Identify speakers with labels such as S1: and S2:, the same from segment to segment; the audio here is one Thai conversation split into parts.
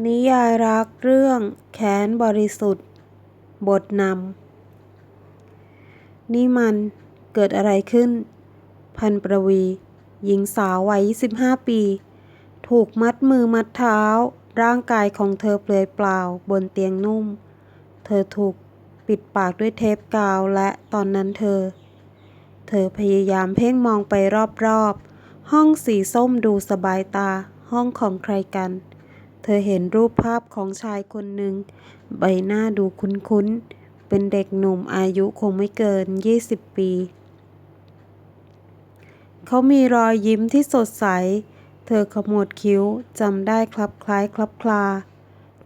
S1: นิยายรักเรื่องแค้นบริสุทธิ์ บทนำ นี่มันเกิดอะไรขึ้น พันประวี หญิงสาววัย 25 ปี ถูกมัดมือมัดเท้า ร่างกายของเธอเปลือยเปล่าบนเตียงนุ่ม เธอถูกปิดปากด้วยเทปกาวและตอนนั้นเธอ เธอพยายามเพ่งมองไปรอบๆ ห้องสีส้มดูสบายตา ห้องของใครกัน เธอเห็นรูปภาพของชายคนหนึ่ง ใบหน้าดูคุ้นๆ เป็นเด็กหนุ่มอายุคงไม่เกิน 20 ปี เขามีรอยยิ้มที่สดใส เธอขมวดคิ้วจำได้คลับคล้ายคลับคลา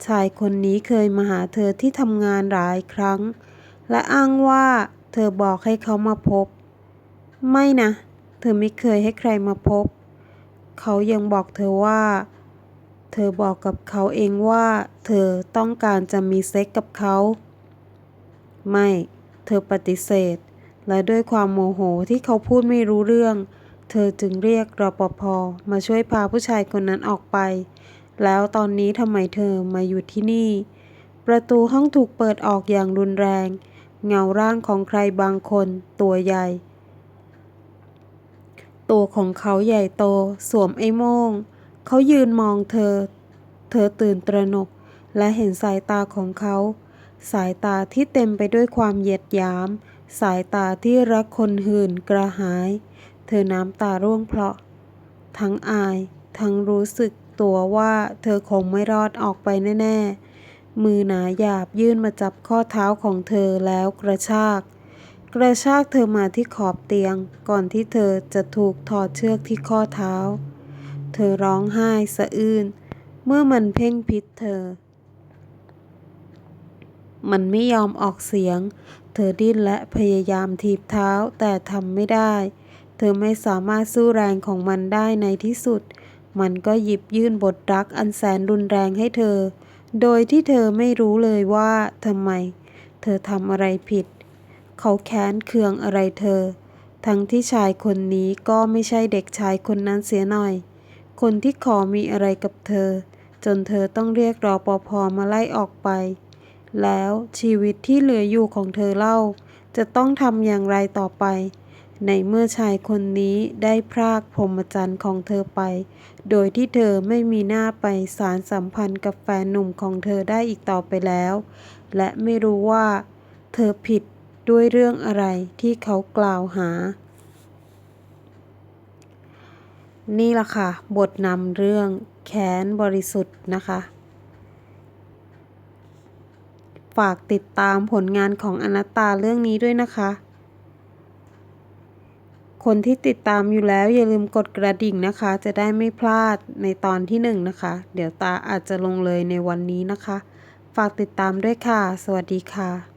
S1: ชายคนนี้เคยมาหาเธอที่ทำงานหลายครั้ง และอ้างว่าเธอบอกให้เขามาพบ ไม่นะ เธอไม่เคยให้ใครมาพบ เขายังบอกเธอว่า เธอบอกกับเขาเองว่า เธอต้องการจะมีเซ็กกับเขา ไม่ เธอปฏิเสธ และด้วยความโมโหที่เขาพูดไม่รู้เรื่อง เธอจึงเรียกรปภมาช่วยพาผู้ชายคนนั้นออกไป แล้วตอนนี้ทำไมเธอมาอยู่ที่นี่ ประตูห้องถูกเปิดออกอย่างรุนแรง เงาร่างของใครบางคนตัวใหญ่ ตัวของเขาใหญ่โตสวมไอ้โม่ง เขายืนมองเธอ เธอตื่นตระหนก และเห็นสายตาของเขา สายตาที่เต็มไปด้วยความเหยียดหยาม สายตาที่รักคนหื่นกระหาย เธอน้ำตาร่วงเพราะ ทั้งอาย ทั้งรู้สึกตัวว่าเธอคงไม่รอดออกไปแน่ ๆ มือหนาหยาบยื่นมาจับข้อเท้าของเธอแล้วกระชาก กระชากเธอมาที่ขอบเตียง ก่อนที่เธอจะถูกถอดเชือกที่ข้อเท้า เธอร้องไห้สะอื้นเมื่อมันเพ่งพิษเธอ มันไม่ยอมออกเสียง เธอดิ้นและพยายามถีบเท้าแต่ทำไม่ได้ เธอไม่สามารถสู้แรงของมันได้ในที่สุด มันก็หยิบยื่นบทรักอันแสนรุนแรงให้เธอ โดยที่เธอไม่รู้เลยว่าทำไม เธอทำอะไรผิด เขาแค้นเคืองอะไรเธอ ทั้งที่ชายคนนี้ก็ไม่ใช่เด็กชายคนนั้นเสียหน่อย คนที่ขอมีอะไรกับเธอ จนเธอต้องเรียกรอปภมาไล่ออกไป แล้วชีวิตที่เหลืออยู่ของเธอเล่า จะต้องทำอย่างไรต่อไป ในเมื่อชายคนนี้ได้พรากพรหมจรรย์ของเธอไป โดยที่เธอไม่มีหน้าไปสารสัมพันธ์กับแฟนหนุ่มของเธอได้อีกต่อไปแล้ว และไม่รู้ว่า เธอผิดด้วยเรื่องอะไรที่เขากล่าวหา นี่ล่ะค่ะ บทนำเรื่องแค้นบริสุทธิ์นะคะ ฝากติดตามผลงานของอนัตตาเรื่องนี้ด้วยนะคะ คนที่ติดตามอยู่แล้วอย่าลืมกดกระดิ่งนะคะ จะได้ไม่พลาดในตอนที่หนึ่งนะคะ เดี๋ยวตาอาจจะลงเลยในวันนี้นะคะ ฝากติดตามด้วยค่ะ สวัสดีค่ะ